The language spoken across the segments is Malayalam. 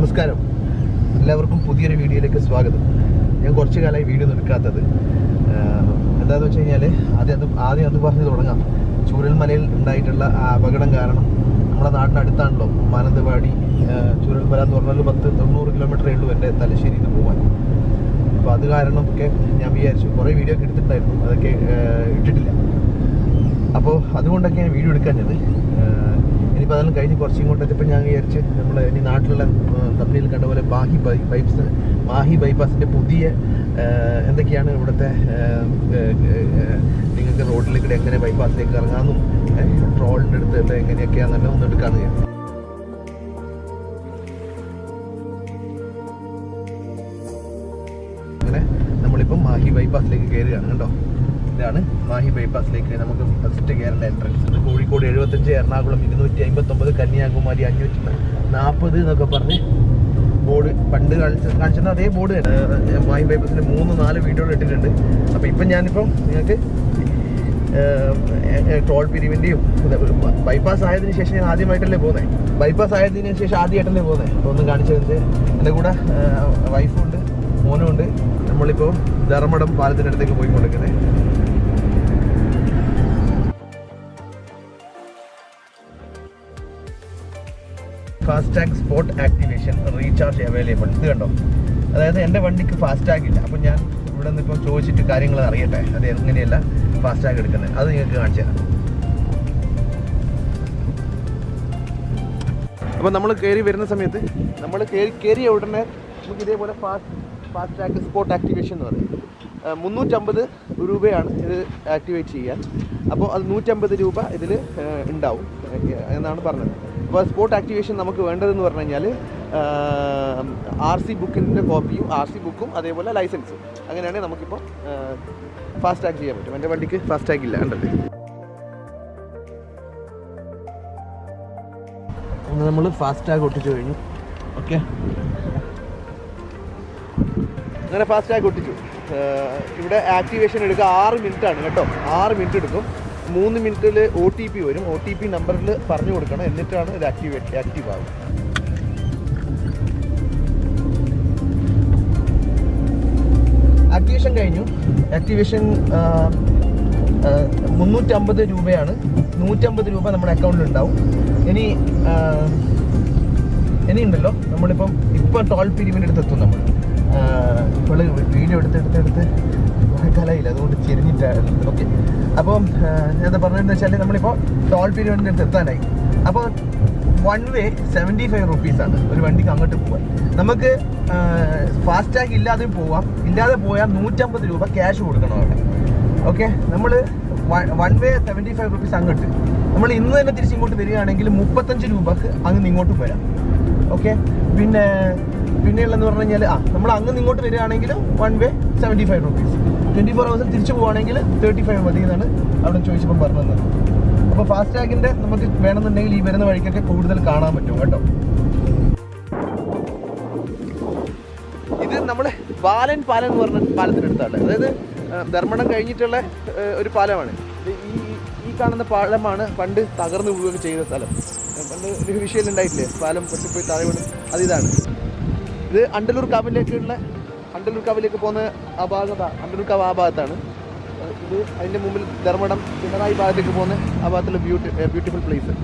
നമസ്കാരം. എല്ലാവർക്കും പുതിയൊരു വീഡിയോയിലേക്ക് സ്വാഗതം. ഞാൻ കുറച്ച് കാലമായി വീഡിയോ ഒന്നും എടുക്കാത്തത്. എന്താണെന്ന് വെച്ച് കഴിഞ്ഞാൽ ആദ്യം അത് ആദ്യം അത് പറഞ്ഞ് തുടങ്ങാം. ചൂരൽമലയിൽ ഉണ്ടായിട്ടുള്ള ആ അപകടം കാരണം നമ്മുടെ നാടിനടുത്താണല്ലോ മാനന്തവാടി ചൂരൽമല എന്ന് പറഞ്ഞാൽ പത്ത് തൊണ്ണൂറ് കിലോമീറ്റർ ഉള്ളൂ എന്റെ തലശ്ശേരിയിൽ നിന്ന് പോകാൻ അപ്പോൾ അത് കാരണം ഒക്കെ ഞാൻ വിചാരിച്ചു കുറേ വീഡിയോ ഒക്കെ എടുത്തിട്ടുണ്ടായിരുന്നു. അതൊക്കെ ഇട്ടിട്ടില്ല. അപ്പോൾ അതുകൊണ്ടൊക്കെയാണ് വീഡിയോ എടുക്കാഞ്ഞത്. ഇനിയിപ്പോൾ അതെല്ലാം കഴിഞ്ഞ് കുറച്ചും കൊണ്ട് ഞാൻ വിചാരിച്ച് നമ്മൾ ഇനി നാട്ടിലുള്ള തമ്മിൽ കണ്ട പോലെ ബാഹി ബൈപ്സ് മാഹി ബൈപ്പാസിന്റെ പുതിയ എന്തൊക്കെയാണ് ഇവിടുത്തെ നിങ്ങൾക്ക് റോഡിലേക്ക് എങ്ങനെ ബൈപ്പാസിലേക്ക് ഇറങ്ങാമെന്നും ട്രോളിന്റെ അടുത്ത് എങ്ങനെയൊക്കെയാണെന്നെല്ലാം ഒന്ന് എടുക്കാമെന്ന് വിചാരിച്ചു മാഹി ബൈപ്പാസിലേക്ക് കയറുകയാണ് കേട്ടോ. ഇതാണ് മാഹി ബൈപ്പാസിലേക്ക് നമുക്ക് ഫസ്റ്റ് കയറേണ്ട എൻട്രൻസ് ഉണ്ട്. കോഴിക്കോട് എഴുപത്തഞ്ച് എറണാകുളം ഇരുന്നൂറ്റി അമ്പത്തൊമ്പത് കന്യാകുമാരി അഞ്ഞൂറ്റി നാൽപ്പത് എന്നൊക്കെ പറഞ്ഞ് ബോർഡ് പണ്ട് കാണിച്ച കാണിച്ചത് അതേ ബോർഡ് തന്നെ. മാഹി ബൈപ്പാസിൽ മൂന്ന് നാല് വീഡിയോകൾ ഇട്ടിട്ടുണ്ട്. അപ്പോൾ ഇപ്പം ഞാനിപ്പം നിങ്ങൾക്ക് ടോൾ പിരിവിന്റെയും ബൈപ്പാസ് ആയതിനു ശേഷം ഞാൻ ആദ്യമായിട്ടല്ലേ പോകുന്നത് ബൈപ്പാസ് ആയതിനു ശേഷം ആദ്യമായിട്ടല്ലേ പോകുന്നത് അപ്പോൾ ഒന്ന് കാണിച്ചു തന്നിട്ട് എന്റെ കൂടെ വൈഫും ഉണ്ട് മോനും ഉണ്ട്. നമ്മളിപ്പോൾ ധർമ്മടം പാലത്തിന്റെ അടുത്തേക്ക് പോയി പോയിക്കൊണ്ടിരിക്കുന്നത് FASTag spot activation recharge available ഇത് കണ്ടോ? അതായത് എന്റെ വണ്ടിക്ക് ഫാസ്ടാഗ് ഇല്ല. അപ്പം ഞാൻ ഇവിടെ നിന്ന് ഇപ്പോൾ ചോദിച്ചിട്ട് കാര്യങ്ങൾ അറിയട്ടെ. അത് എങ്ങനെയല്ല ഫാസ്ടാഗ് എടുക്കുന്നത് അത് നിങ്ങൾക്ക് കാണിച്ചു തരാം. അപ്പോൾ നമ്മൾ കയറി വരുന്ന സമയത്ത് നമ്മൾ കയറി കയറിയ ഉടനെ നമുക്ക് ഇതേപോലെ ഫാസ്റ്റ് ഫാസ്ടാഗ് സ്പോട്ട് ആക്ടിവേഷൻ എന്ന് പറയും. മുന്നൂറ്റമ്പത് രൂപയാണ് ഇത് ആക്ടിവേറ്റ് ചെയ്യാൻ. അപ്പോൾ അത് നൂറ്റമ്പത് രൂപ ഇതിൽ ഉണ്ടാവും. എന്നാണ് പറഞ്ഞത്. അപ്പോൾ സ്പോട്ട് ആക്ടിവേഷൻ നമുക്ക് വേണ്ടതെന്ന് പറഞ്ഞു കഴിഞ്ഞാൽ ആർ സി ബുക്കിന്റെ കോപ്പിയും ആർ സി ബുക്കും അതേപോലെ ലൈസൻസും. അങ്ങനെയാണെങ്കിൽ നമുക്കിപ്പോൾ ടാഗ് ചെയ്യാൻ പറ്റും. എന്റെ വണ്ടിക്ക് ഫാസ്റ്റ് ടാഗ് ഇല്ല കണ്ടല്ലേ നമ്മൾ ടാഗ് ഒട്ടിച്ചു കഴിഞ്ഞു. ഓക്കെ. അങ്ങനെ ഫാസ്റ്റ് ഒട്ടിച്ചു ഇവിടെ ആക്ടിവേഷൻ എടുക്കുക. ആറ് മിനിറ്റ് ആണ് കേട്ടോ. ആറ് മിനിറ്റ് എടുക്കും. മൂന്ന് മിനിറ്റിൽ ഒ ടി പി വരും. ഒ ടി പി നമ്പറിൽ പറഞ്ഞു കൊടുക്കണം. എന്നിട്ടാണ് ഇത് ആക്ടിവേറ്റ് ആക്റ്റീവ് ആവുക. ആക്ടിവേഷൻ കഴിഞ്ഞു. ആക്ടിവേഷൻ മുന്നൂറ്റമ്പത് രൂപയാണ്. നൂറ്റമ്പത് രൂപ നമ്മുടെ അക്കൗണ്ടിൽ ഉണ്ടാവും. ഇനി ഇനി ഉണ്ടല്ലോ നമ്മളിപ്പം ഇപ്പം ടോൾ പിരിവിന്റെ അടുത്ത് എത്തും നമ്മൾ ഇപ്പോൾ വീഡിയോ എടുത്തെടുത്തെടുത്ത് കലയില്ല അതുകൊണ്ട് ചെരിഞ്ഞിട്ടാണ് ഓക്കെ അപ്പം എന്താ പറഞ്ഞതെന്ന് വെച്ചാൽ നമ്മളിപ്പോൾ ടോൾ പീരിയഡിന്റെ അടുത്ത് എത്താനായി. അപ്പോൾ വൺ വേ സെവന്റി ഫൈവ് റുപ്പീസാണ് ഒരു വണ്ടിക്ക് അങ്ങോട്ട് പോകാൻ നമുക്ക് ഫാസ്റ്റ് ടാഗ് ഇല്ലാതെയും പോവാം. ഇല്ലാതെ പോയാൽ നൂറ്റമ്പത് രൂപ ക്യാഷ് കൊടുക്കണം അവിടെ. ഓക്കെ നമ്മൾ one way seventy five rupees അങ്ങോട്ട്. നമ്മൾ ഇന്ന് തന്നെ തിരിച്ചിങ്ങോട്ട് വരികയാണെങ്കിൽ മുപ്പത്തഞ്ച് രൂപക്ക് അങ്ങ് ഇങ്ങോട്ടും വരാം. ഓക്കെ പിന്നെ പിന്നെയുള്ളതെന്ന് പറഞ്ഞു കഴിഞ്ഞാൽ ആ നമ്മൾ അങ്ങ് ഇങ്ങോട്ട് വരികയാണെങ്കിൽ one way seventy five rupees twenty four ഹവേഴ്സിൽ തിരിച്ചു പോവുകയാണെങ്കിൽ തേർട്ടി ഫൈവ് മതി എന്നാണ് അവിടെ ചോദിച്ചപ്പോൾ പറഞ്ഞത്. അപ്പോൾ ഫാസ്റ്റ് ടാഗിന്റെ നമുക്ക് വേണമെന്നുണ്ടെങ്കിൽ ഈ വരുന്ന വഴിക്കൊക്കെ കൂടുതൽ കാണാൻ പറ്റും കേട്ടോ. ഇത് നമ്മൾ ബാലൻ പാലം എന്ന് പറഞ്ഞ പാലത്തിനടുത്താണ് അതായത് ധർമ്മടം കഴിഞ്ഞിട്ടുള്ള ഒരു പാലമാണ്. ഈ ഈ കാണുന്ന പാലമാണ് പണ്ട് തകർന്നു പോവുകയൊക്കെ ചെയ്ത സ്ഥലം. പണ്ട് ഒരു വിഷയം ഉണ്ടായിട്ടില്ലേ? പാലം പൊട്ടിപ്പോയി താഴെ വീണ്. അതിതാണ് ഇത് അണ്ടലൂർ കാവിലേക്കുള്ള അണ്ടലൂർ കാവിലേക്ക് പോകുന്ന ആ ഭാഗത്ത അണ്ടലൂർ കാവ് ആ ഭാഗത്താണ്. ഇത് അതിന്റെ മുമ്പിൽ ധർമ്മടം പിണറായി ഭാഗത്തേക്ക് പോകുന്ന ആ ഭാഗത്തുള്ള ബ്യൂട്ടി ബ്യൂട്ടിഫുൾ പ്ലേസ്.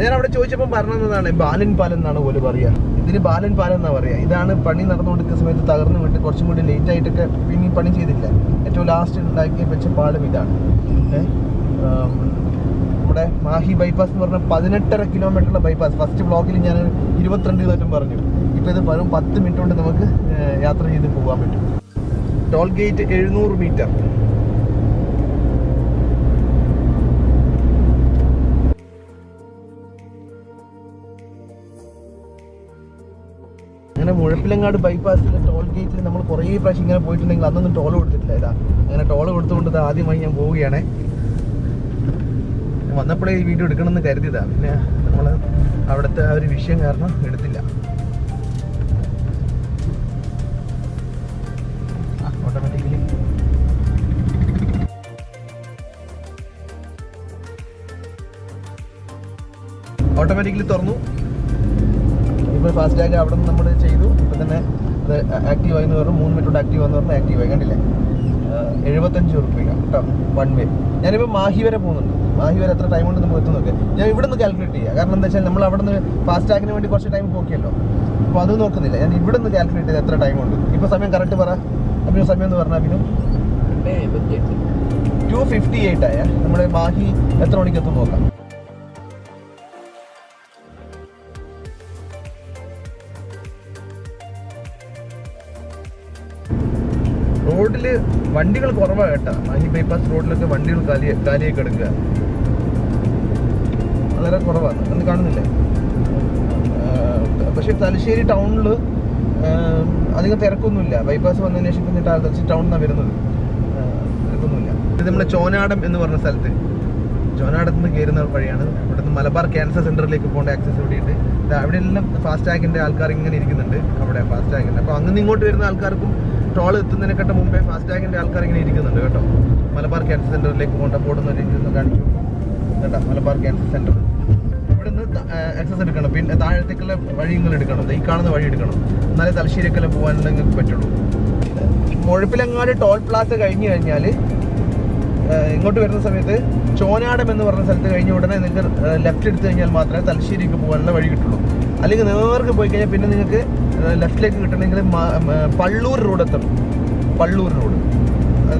ഞാൻ അവിടെ ചോദിച്ചപ്പോൾ പറഞ്ഞതാണ് ബാലൻ പാലം എന്നാണ് പോലും പറയുക ഇതിന് ബാലൻ പാലം എന്നാണ് പറയുക ഇതാണ് പണി നടന്നുകൊണ്ടിരിക്കുന്ന സമയത്ത് തകർന്നു വിട്ട് കുറച്ചും കൂടി ലേറ്റ് ആയിട്ടൊക്കെ പിന്നെ പണി ചെയ്തില്ല. ഏറ്റവും ലാസ്റ്റ് ഉണ്ടാക്കിയ വെച്ച പാലം ഇതാണ്. നമ്മുടെ മാഹി ബൈപ്പാസ് എന്ന് പറഞ്ഞാൽ പതിനെട്ടര കിലോമീറ്ററുള്ള ബൈപ്പാസ് ഫസ്റ്റ് ബ്ലോക്കിൽ ഞാൻ ഇരുപത്തിരണ്ട് മിനിറ്റും പറഞ്ഞു. ഇപ്പോൾ ഇത് വെറും പത്ത് മിനിറ്റ് കൊണ്ട് നമുക്ക് യാത്ര ചെയ്ത് പോകാൻ പറ്റും. ടോൾ ഗേറ്റ് എഴുന്നൂറ് മീറ്റർ അങ്ങനെ മുഴപ്പിലങ്ങാട് ബൈപ്പാസിൽ ടോൾ ഗേറ്റിൽ നമ്മൾ കുറേ പ്രാവശ്യം ഇങ്ങനെ പോയിട്ടുണ്ടെങ്കിൽ അന്നൊന്നും ടോൾ കൊടുത്തിട്ടില്ല ഇതാ. അങ്ങനെ ടോൾ കൊടുത്തുകൊണ്ട് ആദ്യമായി ഞാൻ പോവുകയാണേ. വന്നപ്പോഴേ ഈ വീഡിയോ എടുക്കണമെന്ന് കരുതിയതാ. പിന്നെ നമ്മൾ അവിടുത്തെ ആ ഒരു വിഷയം കാരണം എടുത്തില്ല. ഓട്ടോമാറ്റിക്കലി ഓട്ടോമാറ്റിക്കലി തുറന്നു. ഇപ്പോൾ ഫാസ്റ്റ് ടാഗ് അവിടെ നിന്ന് നമ്മൾ ചെയ്തു. ഇപ്പം തന്നെ അത് ആക്റ്റീവ് ആയി എന്ന് പറഞ്ഞു. മൂന്ന് മിനിറ്റ് ആക്റ്റീവ് ആന്ന് പറഞ്ഞാൽ ആക്റ്റീവ് ആയി. കണ്ടില്ലേ? എഴുപത്തഞ്ച് ഉറുപ്പിക കേട്ടോ വൺ വേ ഞാനിപ്പോൾ മാഹി വരെ പോകുന്നുണ്ട്. മാഹി വരെ എത്ര ടൈം കൊണ്ട് നമുക്ക് എത്തും നോക്കുക ഞാൻ ഇവിടെ നിന്ന് കാൽക്കുലേറ്റ് ചെയ്യുക കാരണം എന്താ വെച്ചാൽ നമ്മൾ അവിടെ നിന്ന് ഫാസ്റ്റ് ടാഗിന് വേണ്ടി കുറച്ച് ടൈം പോക്കിയല്ലോ. അപ്പോൾ അത് നോക്കുന്നില്ല. ഞാൻ ഇവിടെ നിന്ന് കാൽക്കുലേറ്റ് ചെയ്ത് എത്ര ടൈം ഉണ്ട്. ഇപ്പോൾ സമയം കറക്റ്റ് പറ. അഭിനു സമയം എന്ന് പറഞ്ഞാൽ അഭിനു ടു ഫിഫ്റ്റി എയ്റ്റ് ആയ. നമ്മുടെ മാഹി എത്ര മണിക്ക് എത്തും നോക്കാം. വണ്ടികൾ കുറവാണ് കേട്ടോ. മാഹി ബൈപ്പാസ് റോഡിലൊക്കെ വണ്ടികൾ കാലി കാലിയൊക്കെ കിടക്കുക വളരെ കുറവാണ് അന്ന് കാണുന്നില്ലേ? പക്ഷെ തലശ്ശേരി ടൗണിൽ അധികം തിരക്കൊന്നുമില്ല. ബൈപ്പാസ് വന്നതിന് ശേഷം പിന്നെ തലശ്ശേരി ടൗണിൽ നിന്നാണ് വരുന്നത്. തിരക്കൊന്നുമില്ല. ഇത് നമ്മുടെ ചോനാടം എന്ന് പറഞ്ഞ സ്ഥലത്ത്. ചോനാടത്ത് നിന്ന് കയറുന്ന വഴിയാണ്. ഇവിടെ നിന്ന് മലബാർ ക്യാൻസർ സെന്ററിലേക്ക് പോകേണ്ട ആക്സസ് ഇവിടെയുണ്ട് അവിടെയെല്ലാം അവിടെ എല്ലാം ഫാസ്റ്റ് ആൾക്കാർ ഇങ്ങനെ ഇരിക്കുന്നുണ്ട്. അവിടെ ഫാസ്റ്റ് ടാഗിന്റെ അപ്പോൾ അങ്ങനെ ഇങ്ങോട്ട് വരുന്ന ആൾക്കാർക്കും ടോൾ എത്തുന്നതിനെക്കാട്ട് മുമ്പേ ഫാസ്റ്റ് ടാഗിന്റെ ആൾക്കാർ ഇങ്ങനെ ഇരിക്കുന്നുണ്ട് കേട്ടോ. മലബാർ ക്യാൻസർ സെന്ററിലേക്ക് പോകേണ്ട പോടുന്ന ഒന്ന് കാണിച്ചു. കേട്ടോ മലബാർ ക്യാൻസർ സെന്റർ ഇവിടെ നിന്ന് എക്സസ് എടുക്കണം. പിന്നെ താഴത്തേക്കുള്ള വഴി നിങ്ങൾ എടുക്കണം ഈ കാണുന്ന വഴി എടുക്കണം. എന്നാലേ തലശ്ശേരിയൊക്കെ പോകാനുള്ള നിങ്ങൾക്ക് പറ്റുള്ളൂ. മുഴപ്പിലങ്ങാട് ടോൾ പ്ലാസ കഴിഞ്ഞു കഴിഞ്ഞാൽ ഇങ്ങോട്ട് വരുന്ന സമയത്ത് ചോനാടം എന്ന് പറഞ്ഞ സ്ഥലത്ത് കഴിഞ്ഞ ഉടനെ നിങ്ങൾക്ക് ലെഫ്റ്റ് എടുത്തു കഴിഞ്ഞാൽ മാത്രമേ തലശ്ശേരിക്ക് പോകാനുള്ള വഴി കിട്ടുള്ളൂ. അല്ലെങ്കിൽ നേർക്ക് പോയി കഴിഞ്ഞാൽ പിന്നെ നിങ്ങൾക്ക് ലെഫ്റ്റിലേക്ക് കിട്ടണമെങ്കിൽ പള്ളൂർ റോഡ് എത്തണം. പള്ളൂർ റോഡ്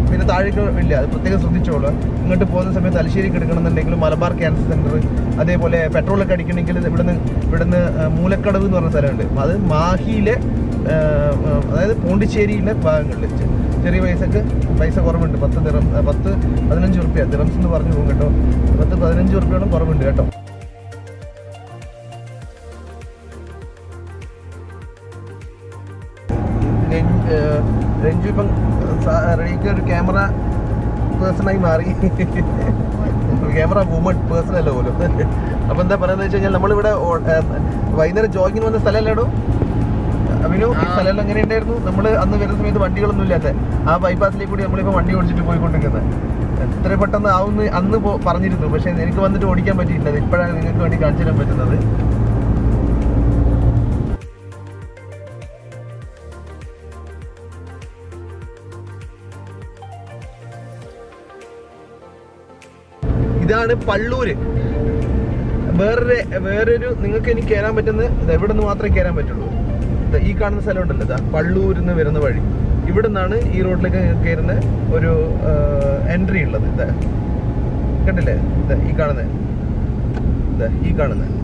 പിന്നെ താഴേക്ക് ഇല്ല അത് പ്രത്യേകം ശ്രദ്ധിച്ചോളൂ ഇങ്ങോട്ട് പോകുന്ന സമയത്ത് തലശ്ശേരിക്ക് എടുക്കണമെന്നുണ്ടെങ്കിൽ മലബാർ ക്യാൻസർ സെന്റർ അതേപോലെ പെട്രോളൊക്കെ അടിക്കണമെങ്കിൽ ഇവിടുന്ന് ഇവിടുന്ന് മൂലക്കടവ് എന്ന് പറഞ്ഞ സ്ഥലമുണ്ട്. അത് മാഹിയിലെ അതായത് പോണ്ടിച്ചേരിയിലെ ഭാഗങ്ങളിൽ ചെറിയ പൈസക്ക് പൈസ കുറവുണ്ട്. പത്ത് ദിറം പത്ത് പതിനഞ്ച് റുപ്യ ദിറംസ് എന്ന് പറഞ്ഞു പോകും കേട്ടോ. പത്ത് പതിനഞ്ച് റുപ്യോളം കുറവുണ്ട് കേട്ടോ. ഇപ്പം റെഡിക്ക് ഒരു ക്യാമറ പേഴ്സണായി മാറി. ക്യാമറ വുമൺ പേഴ്സൺ അല്ല പോലും. അപ്പൊ എന്താ പറയുന്നത് വെച്ച് കഴിഞ്ഞാൽ നമ്മളിവിടെ വൈകുന്നേരം ജോഗിന് വന്ന സ്ഥലമല്ലേടോ? അവിനു ഈ സ്ഥലമെല്ലാം എങ്ങനെ ഉണ്ടായിരുന്നു? നമ്മൾ അന്ന് വരുന്ന സമയത്ത് വണ്ടികളൊന്നും ഇല്ലാത്ത. ആ ബൈപ്പാസിലേക്ക് കൂടി നമ്മളിപ്പോ വണ്ടി ഓടിച്ചിട്ട് പോയിക്കൊണ്ടിരിക്കുന്നത്. എത്ര പെട്ടെന്ന് ആവുന്ന അന്ന് പറഞ്ഞിരുന്നു. പക്ഷേ എനിക്ക് വന്നിട്ട് ഓടിക്കാൻ പറ്റിയിട്ടില്ല. ഇപ്പോഴാണ് നിങ്ങൾക്ക് വേണ്ടി കാണിച്ചു തരാൻ പറ്റുന്നത്. ഇതാണ് പള്ളൂര്. വേറൊരു വേറൊരു നിങ്ങൾക്ക് എനിക്ക് കയറാൻ പറ്റുന്ന ഇവിടെ നിന്ന് മാത്രമേ കയറാൻ പറ്റുള്ളൂ. ഈ കാണുന്ന സ്ഥലം ഉണ്ടല്ലോ ഇതാ പള്ളൂരിൽ നിന്ന് വരുന്ന വഴി. ഇവിടെ നിന്നാണ് ഈ റോഡിലേക്ക് കയറുന്ന ഒരു എൻട്രി ഉള്ളത്. ഇതാ കണ്ടില്ലേ? ഇതാ ഈ കാണുന്നത് ഇതാ ഈ കാണുന്നത്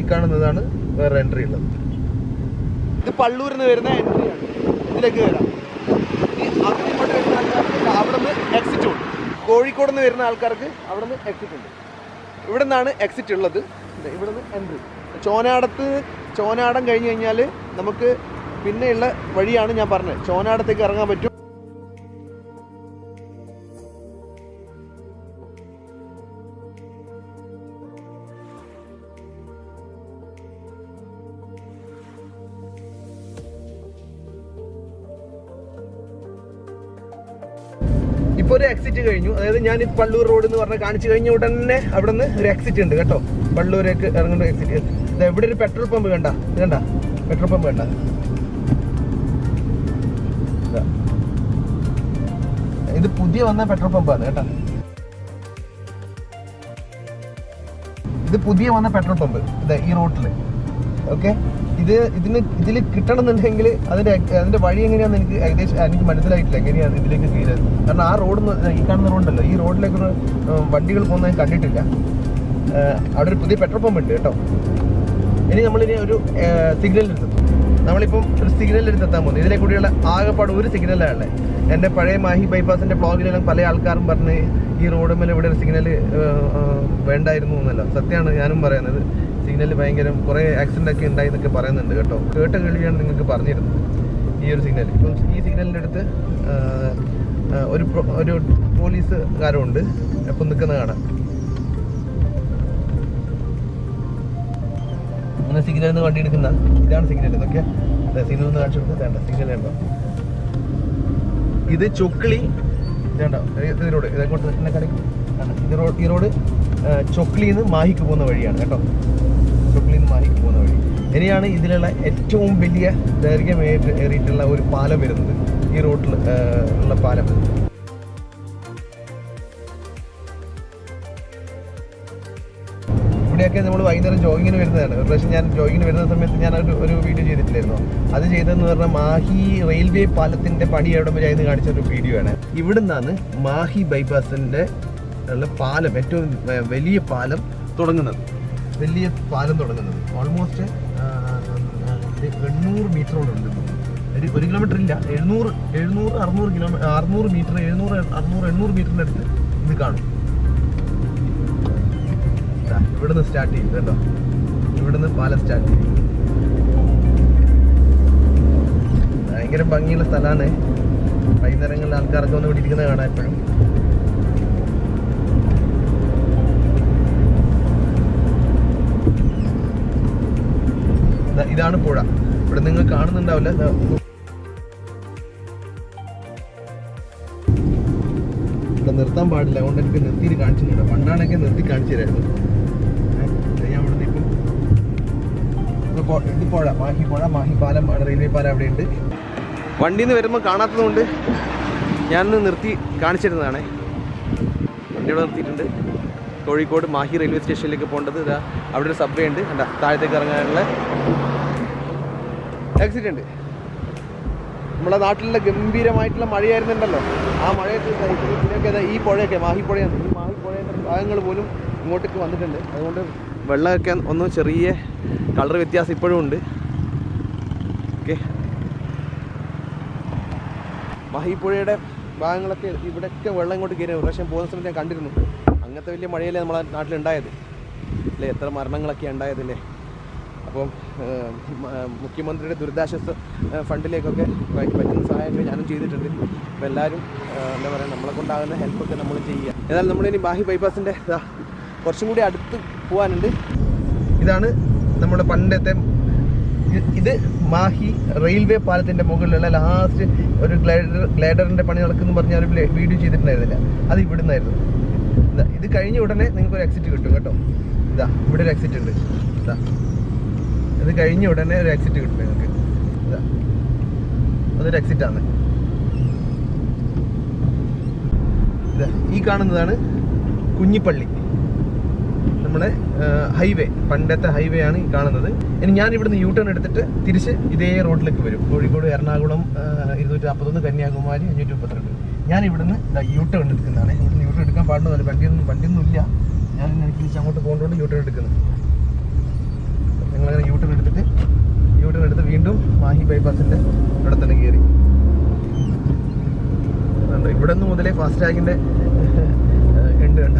ഈ കാണുന്നതാണ് വേറെ എൻട്രി ഉള്ളത്. ഇത് പള്ളൂരിൽ നിന്ന് വരുന്ന എൻട്രി ആണ്. ഇതിലേക്ക് കയറാം അങ്ങോട്ട് വരുന്ന ആൾക്കാർക്ക് അവിടെ നിന്ന് എക്സിറ്റ് ഉണ്ട്. കോഴിക്കോട് നിന്ന് വരുന്ന ആൾക്കാർക്ക് അവിടെ നിന്ന് എക്സിറ്റ് ഉണ്ട് ഇവിടെ നിന്നാണ് എക്സിറ്റ് ഉള്ളത്. ഇവിടെ നിന്ന് എൻട്രി ചോനാടത്ത് ചോനാടം കഴിഞ്ഞ് കഴിഞ്ഞാൽ നമുക്ക് പിന്നെയുള്ള വഴിയാണ് ഞാൻ പറഞ്ഞത്. ചോനാടത്തേക്ക് ഇറങ്ങാൻ പറ്റും. ഇപ്പോൾ ഒരു എക്സിറ്റ് കഴിഞ്ഞു. അതായത് ഞാൻ ഈ പള്ളൂർ റോഡ് എന്ന് പറഞ്ഞാൽ കാണിച്ചു കഴിഞ്ഞ ഉടനെ അവിടെ നിന്ന് ഒരു എക്സിറ്റ് ഉണ്ട് കേട്ടോ. പള്ളൂരേക്ക് ഇറങ്ങുന്ന എക്സിറ്റ് ഇത് എവിടെ ഒരു പെട്രോൾ പമ്പ് കണ്ട. കണ്ട? പെട്രോൾ പമ്പ് കണ്ട. ഇതാ. പുതിയ വന്ന പെട്രോൾ പമ്പാണ് കേട്ടോ. ഇത് പുതിയ വന്ന പെട്രോൾ പമ്പ് ഇതാ ഈ റോട്ടിൽ ഓക്കെ ഇത് ഇതിന് ഇതിൽ കിട്ടണമെന്നുണ്ടെങ്കിൽ അതിന്റെ അതിന്റെ വഴി എങ്ങനെയാന്ന് എനിക്ക് ഏകദേശം എനിക്ക് മനസ്സിലായിട്ടില്ല എങ്ങനെയാണ് ഇതിലേക്ക് കയറിയത് കാരണം ആ റോഡ് ഈ കാണുന്ന റോഡുണ്ടല്ലോ ഈ റോഡിലേക്ക് വണ്ടികൾ പോകുന്ന കണ്ടിട്ടില്ല. അവിടെ ഒരു പുതിയ പെട്രോൾ പമ്പ് ഉണ്ട് കേട്ടോ. ഇനി നമ്മളിനി ഒരു സിഗ്നൽ എത്തും. നമ്മളിപ്പം ഒരു സിഗ്നൽ എത്താൻ പോകുന്നു. ഇതിലെ കൂടിയുള്ള ആകെപ്പാട് ഒരു സിഗ്നലാണ് എന്റെ പഴയ മാഹി ബൈപ്പാസിന്റെ ബ്ലോഗിലെല്ലാം പല ആൾക്കാരും പറഞ്ഞ് ഈ റോഡ് മേലെ ഇവിടെ ഒരു സിഗ്നൽ വേണ്ടായിരുന്നു എന്നല്ല. സത്യമാണ് ഞാനും പറയുന്നത്. സിഗ്നൽ ഭയങ്കര കുറേ ആക്സിഡന്റ് ഒക്കെ ഉണ്ടായി എന്നൊക്കെ പറയുന്നുണ്ട് കേട്ടോ. കേട്ട കേൾവിയാണ് നിങ്ങൾക്ക് പറഞ്ഞിരുന്നത് ഈ ഒരു സിഗ്നൽ ഇപ്പം ഈ സിഗ്നലിന്റെ അടുത്ത് ഒരു ഒരു പോലീസുകാരുണ്ട്. എപ്പം നിൽക്കുന്ന കാണാം. അങ്ങനെ സിഗ്നൽ നിന്ന് വണ്ടി എടുക്കുന്ന ഇതാണ് സിഗ്നൽ ഇതൊക്കെ സിഗ്നൽ ഒന്ന് കാണിച്ചു കൊടുക്കുക വേണ്ട സിഗ്നൽ ഉണ്ടോ ഇത് ചൊക്ലി ഇതുണ്ടോ ഇത് റോഡ് ഇതങ്ങോട്ട് കാണിക്കും കണ്ടോ? ഇത് റോഡ് ഈ റോഡ് മാഹിക്ക് പോകുന്ന വഴിയാണ് കേട്ടോ. മാഹിക്ക് പോകുന്ന വഴി ഇനിയാണ് ഇതിലുള്ള ഏറ്റവും വലിയ ദൈർഘ്യമേറ്റ് ഏറി- ഏറിയിട്ടുള്ള ഒരു പാലം വരുന്നത്. ഈ റോട്ടിൽ ഉള്ള പാലം. ഇവിടെയൊക്കെ നമ്മൾ വൈകുന്നേരം ജോഗിങ്ങിന് വരുന്നതാണ്. ഒരു പ്രാവശ്യം ഞാൻ ജോഗിങ്ങിന് വരുന്ന സമയത്ത് ഞാൻ ഒരു ഒരു വീഡിയോ ചെയ്തിട്ടില്ലായിരുന്നു. അത് ചെയ്തതെന്ന് പറഞ്ഞാൽ മാഹി റെയിൽവേ പാലത്തിന്റെ പണി എവിടെ വരെ കാണിച്ച ഒരു വീഡിയോ ആണ്. ഇവിടുന്നാണ് മാഹി ബൈപ്പാസിന്റെ ഉള്ള പാലം ഏറ്റവും വലിയ പാലം തുടങ്ങുന്നത്. വലിയ പാലം തുടങ്ങുന്നത്. ഓൾമോസ്റ്റ് എണ്ണൂറ് മീറ്ററോളം ഉണ്ട്. ഒരു ഒരു കിലോമീറ്റർ ഇല്ല എഴുന്നൂറ് എഴുന്നൂറ് അറുന്നൂറ് കിലോമീറ്റർ അറുന്നൂറ് മീറ്റർ എഴുന്നൂറ് അറുന്നൂറ് എണ്ണൂറ് മീറ്ററിന്റെ അടുത്ത് ഇത് കാണും. ഇവിടുന്ന് സ്റ്റാർട്ട് ചെയ്യും കേട്ടോ. ഇവിടുന്ന് പാലം സ്റ്റാർട്ട് ചെയ്യും. ഭയങ്കര ഭംഗിയുള്ള സ്ഥലമാണ്. വൈകുന്നേരങ്ങളിൽ ആൾക്കാരൊക്കെ വന്ന് ഇവിടെ കാണാൻ എപ്പോഴും. ഇതാണ് പുഴ. ഇവിടെ നിങ്ങൾ കാണുന്നുണ്ടാവില്ല. ഇവിടെ നിർത്താൻ പാടില്ല. അതുകൊണ്ട് എനിക്ക് നിർത്തിയിട്ട് തരാം പണ്ടാണെങ്കിൽ നിർത്തി കാണിച്ചു തരായിരുന്നു. ഞാൻ ഇവിടുന്ന് ഇപ്പം ഇത് പുഴ. മാഹി പുഴ മാഹി പാലം റെയിൽവേ പാലം അവിടെ ഉണ്ട് വരുമ്പോൾ കാണാത്തതുകൊണ്ട് നിർത്തി കാണിച്ചിരുന്നതാണേ. വണ്ടി ഇവിടെ നിർത്തിയിട്ടുണ്ട്. കോഴിക്കോട് മാഹി റെയിൽവേ സ്റ്റേഷനിലേക്ക് പോകേണ്ടത് ഇതാ അവിടെ ഒരു സബ്വേ ഉണ്ട്. താഴത്തേക്ക് ഇറങ്ങാനുള്ള എക്സിറ്റ് നമ്മുടെ നാട്ടിലെ നാട്ടിലുള്ള ഗംഭീരമായിട്ടുള്ള മഴയായിരുന്നുണ്ടല്ലോ. ആ മഴയൊക്കെ ഇതിനൊക്കെ ഈ പുഴയൊക്കെ മാഹി പുഴയാണ് ഈ മാഹി പുഴയുടെ ഭാഗങ്ങൾ പോലും ഇങ്ങോട്ടേക്ക് വന്നിട്ടുണ്ട്. അതുകൊണ്ട് വെള്ളമൊക്കെ ഒന്ന് ചെറിയ കളർ വ്യത്യാസം ഇപ്പോഴും ഉണ്ട്. ഓക്കെ മാഹി പുഴയുടെ ഭാഗങ്ങളൊക്കെ ഇവിടെയൊക്കെ വെള്ളം ഇങ്ങോട്ട് കയറി പ്രാവശ്യം പോകുന്ന സമയത്ത് ഞാൻ കണ്ടിരുന്നു. അങ്ങനത്തെ വലിയ മഴയല്ലേ നമ്മളെ നാട്ടിലുണ്ടായത്? അല്ലേ? എത്ര മരണങ്ങളൊക്കെ ഉണ്ടായതല്ലേ അപ്പം മുഖ്യമന്ത്രിയുടെ ദുരിതാശ്വാസ ഫണ്ടിലേക്കൊക്കെ പറ്റുന്ന സഹായമൊക്കെ ഞാനും ചെയ്തിട്ടുണ്ട്. അപ്പോൾ എല്ലാവരും എന്താ പറയുക നമ്മളെ കൊണ്ടാകുന്ന ഹെൽപ്പൊക്കെ നമ്മൾ ചെയ്യുക. ഏതായാലും നമ്മളിനി ബാഹി ബൈപ്പാസിന്റെ കുറച്ചും കൂടി അടുത്ത് പോകാനുണ്ട് ഇതാണ് നമ്മുടെ പണ്ടത്തെ ഇത് മാഹി റെയിൽവേ പാലത്തിന്റെ മുകളിലുള്ള ലാസ്റ്റ് ഒരു ഗ്ലൈഡർ ഗ്ലൈഡറിന്റെ പണി നടക്കുന്നു പറഞ്ഞ ഒരു വീഡിയോ ചെയ്തിട്ടുണ്ടായിരുന്നില്ല. അത് ഇവിടുന്നായിരുന്നു. ഇത് കഴിഞ്ഞ ഉടനെ നിങ്ങൾക്ക് ഒരു എക്സിറ്റ് കിട്ടും കേട്ടോ. ഇതാ ഇവിടെ ഒരു എക്സിറ്റ് ഉണ്ട്. ഇതാ ഇത് കഴിഞ്ഞ ഉടനെ ഒരു എക്സിറ്റ് കിട്ടും നിങ്ങൾക്ക് അതൊരു എക്സിറ്റ് ആണ്. ഈ കാണുന്നതാണ് കുഞ്ഞിപ്പള്ളി. നമ്മുടെ ഹൈവേ പണ്ടത്തെ ഹൈവേ ആണ് ഈ കാണുന്നത്. ഇനി ഞാൻ ഇവിടുന്ന് യൂ ടേൺ എടുത്തിട്ട് തിരിച്ച് ഇതേ റോഡിലേക്ക് വരും. കോഴിക്കോട് എറണാകുളം ഇരുന്നൂറ്റി നാൽപ്പത്തൊന്ന് കന്യാകുമാരി അഞ്ഞൂറ്റി മുപ്പത്തിരണ്ട് ഞാൻ ഇവിടുന്ന് യൂ ടേൺ എടുക്കുന്നതാണ്. ഇവിടുന്ന് യൂ ടേൺ എടുക്കാൻ പാടുന്നതല്ല വണ്ടിയൊന്നും വണ്ടിയൊന്നും ഇല്ല ഞാൻ എനിക്ക് തിരിച്ച് അങ്ങോട്ട് പോകേണ്ടതുകൊണ്ട് യൂ ടേൺ എടുക്കുന്നത്. ഞങ്ങളങ്ങനെ യൂ ടേൺ എടുത്തിട്ട് യൂ ടേൺ എടുത്ത് വീണ്ടും മാഹി ബൈപ്പാസിന്റെ ഇവിടെ തന്നെ കയറി ഇവിടെ നിന്ന് മുതലേ ഫാസ്റ്റ് ടാഗിന്റെ ഉണ്ട് കണ്ട?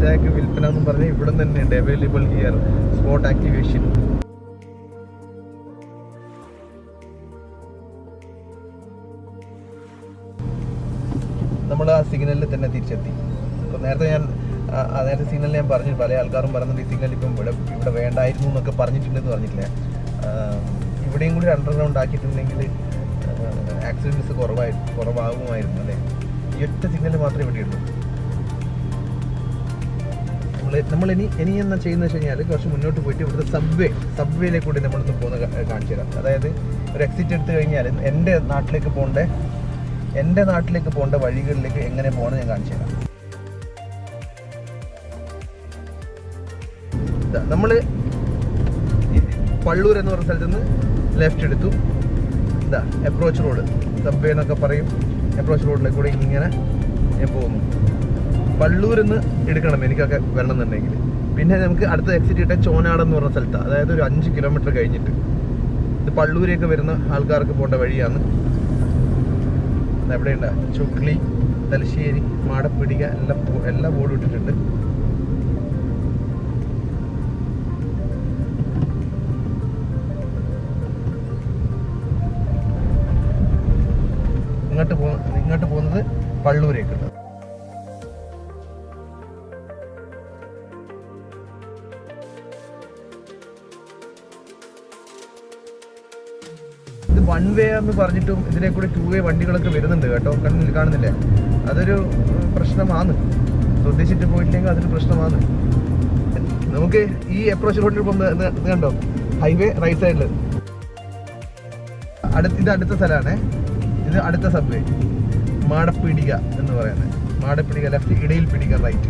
ടാഗ് വിൽപ്പന എന്ന് പറഞ്ഞാൽ ഇവിടെ നിന്ന് തന്നെ ഉണ്ട്. അവൈലബിൾ ഹിയർ സ്പോട്ട് ആക്ടിവേഷൻ നേരത്തെ സിഗ്നൽ ഞാൻ പറഞ്ഞു പല ആൾക്കാരും പറയുന്നുണ്ട് ഈ സിഗ്നൽ ഇപ്പം ഇവിടെ ഇവിടെ വേണ്ടായിരുന്നു എന്നൊക്കെ പറഞ്ഞിട്ടുണ്ടെന്ന് പറഞ്ഞിട്ടില്ല. ഇവിടെയും കൂടി അണ്ടർഗ്രൗണ്ട് ആക്കിയിട്ടുണ്ടെങ്കിൽ ആക്സിഡൻസ് കുറവായി കുറവാകുമായിരുന്നു അല്ലേ? ഈ ഒറ്റ സിഗ്നൽ മാത്രമേ ഇവിടെ ഉള്ളൂ. നമ്മൾ നമ്മൾ ഇനി ഇനി എന്നാ ചെയ്യുന്ന വെച്ച് കഴിഞ്ഞാൽ കുറച്ച് മുന്നോട്ട് പോയിട്ട് ഇവിടുത്തെ സബ്വേ സബ്വേയിലേക്ക് കൂടി നമ്മളൊന്ന് പോകുന്ന കാണിച്ചു തരാം. അതായത് ഒരു എക്സിറ്റ് എടുത്തു കഴിഞ്ഞാൽ എന്റെ നാട്ടിലേക്ക് പോകേണ്ട എന്റെ നാട്ടിലേക്ക് പോകേണ്ട വഴികളിലേക്ക് എങ്ങനെ പോകണം ഞാൻ കാണിച്ചു തരാം. നമ്മൾ പള്ളൂർ എന്ന് പറഞ്ഞ സ്ഥലത്ത് നിന്ന് ലെഫ്റ്റ് എടുത്തു. ഇതാ അപ്രോച്ച് റോഡ് സബ്വേ എന്നൊക്കെ പറയും. അപ്രോച്ച് റോഡിലേക്ക് കൂടെ ഇങ്ങനെ ഞാൻ പോകുന്നു. പള്ളൂരിൽ എടുക്കണം എനിക്കൊക്കെ വരണമെന്നുണ്ടെങ്കിൽ പിന്നെ നമുക്ക് അടുത്ത എക്സിറ്റ് കിട്ടാൻ ചോനാട് എന്ന് പറഞ്ഞ സ്ഥലത്താണ് അതായത് ഒരു അഞ്ച് കിലോമീറ്റർ കഴിഞ്ഞിട്ട്. ഇത് പള്ളൂരേക്ക് വരുന്ന ആൾക്കാർക്ക് പോകേണ്ട വഴിയാണ്. എവിടെയുണ്ട്? ചുക്ലി തലശ്ശേരി മാടപ്പിടിക എല്ലാം എല്ലാ ബോർഡും ഇട്ടിട്ടുണ്ട്. ഇങ്ങോട്ട് പോ ഇങ്ങോട്ട് പോകുന്നത് പള്ളൂരേക്കുണ്ട് ഇത് വൺ വേ എന്ന് പറഞ്ഞിട്ടും ഇതിലെ കൂടി ടു വേ വണ്ടികളൊക്കെ വരുന്നുണ്ട് കേട്ടോ. കണ്ണിൽ കാണുന്നില്ലേ? അതൊരു പ്രശ്നമാണ്. ശ്രദ്ധിച്ചിട്ട് പോയില്ലെങ്കിൽ അതൊരു പ്രശ്നമാണ്. നമുക്ക് ഈ അപ്രോച്ച് റോഡിൽ പോകുന്ന ഇത് ഇത് കണ്ടോ? ഹൈവേ റൈറ്റ് സൈഡിൽ അടുത്ത ഇത് അടുത്ത സ്ഥലമാണ്. ഇത് അടുത്ത സബ്വേ മാടപ്പിടിക എന്ന് പറയുന്നത്. മാടപ്പിടിക ലെഫ്റ്റ് ഇടയിൽ പിടിക റൈറ്റ്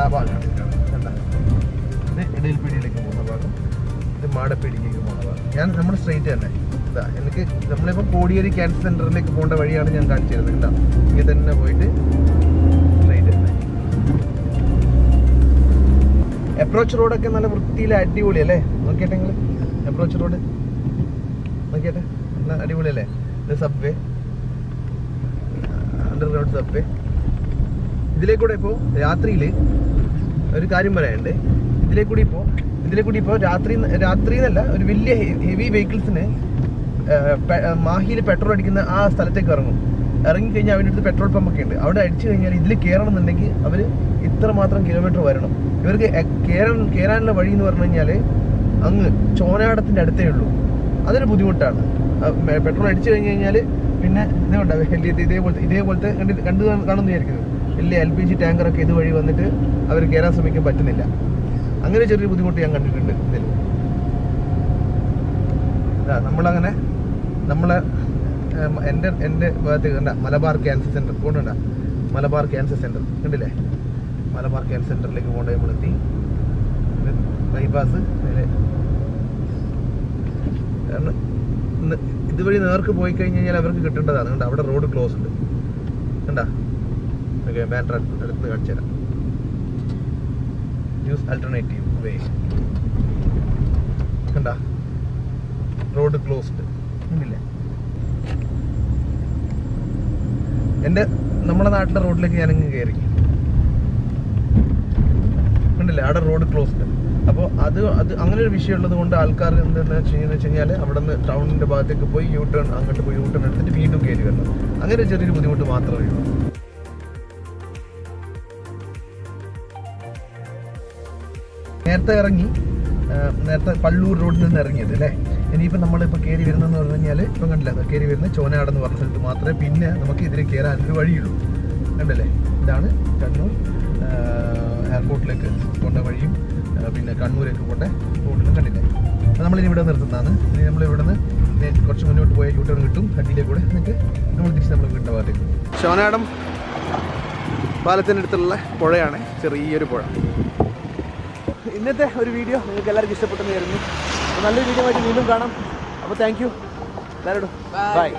ആ ഇത് ഇടയിൽ പിടിയിലേക്ക് പോകുന്ന ഭാഗം. ഇത് മാടപ്പിടിക്കേക്ക് പോകുന്ന ഭാഗം. ഞാൻ നമ്മൾ സ്ട്രെയിറ്റ് തന്നെ. ഇതാ എനിക്ക് നമ്മളിപ്പോൾ കോടിയേരി ക്യാൻസർ സെന്ററിലേക്ക് പോകേണ്ട വഴിയാണ് ഞാൻ കാണിച്ചു തരുന്നത് കേട്ടോ ഇങ്ങനെ തന്നെ പോയിട്ട് സ്ട്രെയിറ്റ് തന്നെ അപ്രോച്ച് റോഡൊക്കെ നല്ല വൃത്തിയിൽ അടിപൊളിയല്ലേ? അല്ലേ നോക്കിയട്ടെ നിങ്ങൾ അപ്രോച്ച് റോഡ് നോക്കിയിട്ടെ? നല്ല അടിപൊളി അല്ലേ ഇത് സബ്വേ അണ്ടർഗ്രൗണ്ട് സബ്വേ ഇതിലേക്കൂടെ ഇപ്പോൾ രാത്രിയിൽ ഒരു കാര്യം പറയാനുണ്ട്. ഇതിലേക്കൂടി ഇപ്പോൾ ഇതിലേക്കൂടി ഇപ്പോൾ രാത്രി രാത്രി എന്നല്ല ഒരു വലിയ ഹെവി വെഹിക്കിൾസിന് മാഹിയിൽ പെട്രോൾ അടിക്കുന്ന ആ സ്ഥലത്തേക്ക് ഇറങ്ങും. ഇറങ്ങിക്കഴിഞ്ഞാൽ അവന്റെ അടുത്ത് പെട്രോൾ പമ്പൊക്കെ ഉണ്ട്. അവിടെ അടിച്ചു കഴിഞ്ഞാൽ ഇതിൽ കയറണം എന്നുണ്ടെങ്കിൽ അവർ ഇത്ര മാത്രം കിലോമീറ്റർ വരണം. ഇവർക്ക് കയറാൻ കയറാനുള്ള വഴി എന്ന് പറഞ്ഞു കഴിഞ്ഞാൽ അങ്ങ് ചോനാടത്തിന്റെ അടുത്തേ ഉള്ളൂ. അതൊരു ബുദ്ധിമുട്ടാണ്. പെട്രോൾ അടിച്ചു കഴിഞ്ഞ് കഴിഞ്ഞാൽ പിന്നെ ഇതുണ്ട് വലിയ ഇത് ഇതേപോലത്തെ ഇതേപോലത്തെ കണ്ട് കണ്ടു കാണ- കാണുന്നു വിചാരിക്കുന്നത് വലിയ എൽ പി ജി ടാങ്കറൊക്കെ ഇതുവഴി വന്നിട്ട് അവർ കയറാൻ ശ്രമിക്കാൻ പറ്റുന്നില്ല. അങ്ങനെ ചെറിയൊരു ബുദ്ധിമുട്ട് ഞാൻ കണ്ടിട്ടുണ്ട് ഇതിൽ നമ്മളങ്ങനെ നമ്മളെ എന്റെ എന്റെ ഭാഗത്ത് കണ്ട മലബാർ ക്യാൻസർ സെന്റർ കൊണ്ടുണ്ട മലബാർ ക്യാൻസർ സെന്റർ കണ്ടില്ലേ? മലബാർ ക്യാൻസർ സെന്ററിലേക്ക് പോകേണ്ട നമ്മളെത്തി ബൈപാസ് ബൈപ്പാസ് കാരണം ഇതുവഴി നേർക്ക് പോയി കഴിഞ്ഞ് കഴിഞ്ഞാൽ അവർക്ക് കിട്ടേണ്ടതാണ്. കണ്ട അവിടെ റോഡ് ക്ലോസ് ഉണ്ട്. കണ്ട? ഓക്കെ ബാറ്റർ അടുത്ത് കാണിച്ചു തരാം. യൂസ് ആൾട്ടർനേറ്റീവ് വേ കണ്ട? റോഡ് ക്ലോസ്ഡ് കണ്ടില്ലേ? എന്റെ നമ്മുടെ നാട്ടിലെ റോഡിലേക്ക് ഞാനിങ്ങ് കയറി കണ്ടില്ലേ? അവിടെ റോഡ് ക്ലോസ്ഡ് അപ്പോൾ അത് അത് അങ്ങനെ ഒരു വിഷയം ഉള്ളത് കൊണ്ട് ആൾക്കാർ എന്താണെന്ന് ചെയ്യുന്നത് വെച്ച് കഴിഞ്ഞാൽ അവിടെ നിന്ന് ടൗണിന്റെ ഭാഗത്തേക്ക് പോയി യൂ ടേൺ അങ്ങോട്ട് പോയി യൂ ടേൺ എടുത്തിട്ട് വീണ്ടും കയറി വരണം. അങ്ങനെ ചെറിയൊരു ബുദ്ധിമുട്ട് മാത്രമേ ഉള്ളൂ. നേരത്തെ ഇറങ്ങി നേരത്തെ പള്ളൂർ റോഡിൽ നിന്ന് ഇറങ്ങിയത് അല്ലേ? ഇനിയിപ്പോൾ നമ്മളിപ്പോൾ കയറി വരുന്നതെന്ന് പറഞ്ഞു കഴിഞ്ഞാൽ ഇപ്പം കണ്ടില്ല കയറി വരുന്ന ചോനാടെന്ന് പറഞ്ഞ സ്ഥലത്ത് മാത്രമേ പിന്നെ നമുക്ക് ഇതിൽ കയറാൻ ഒരു വഴിയുള്ളൂ. കണ്ടല്ലേ? ഇതാണ് കണ്ണൂർ എയർപോർട്ടിലേക്ക് പോകേണ്ട വഴിയും പിന്നെ കണ്ണൂരേക്ക് പോട്ടെ. റോഡിലും കണ്ടില്ലേ? അപ്പോൾ നമ്മളിനി ഇവിടെ നിർത്തുന്നതാണ്. ഇനി നമ്മൾ ഇവിടെ നിന്ന് കുറച്ച് മുന്നോട്ട് പോയ യൂട്ടേൺ കിട്ടും ഹട്ടിയിലേക്ക് കൂടെ. എന്നിട്ട് നമ്മൾ തിരിച്ച് നമ്മൾ വീടിന്റെ ഭാഗത്തേക്ക്. ശോനാടം പാലത്തിനടുത്തുള്ള പുഴയാണ് ചെറിയൊരു പുഴ. ഇന്നത്തെ ഒരു വീഡിയോ നിങ്ങൾക്ക് എല്ലാവർക്കും ഇഷ്ടപ്പെട്ടെന്ന് കരുതുന്നു. നല്ലൊരു വീഡിയോ ആയിട്ട് വീണ്ടും കാണാം. അപ്പോൾ താങ്ക് യു എല്ലാവരോടും. ബൈ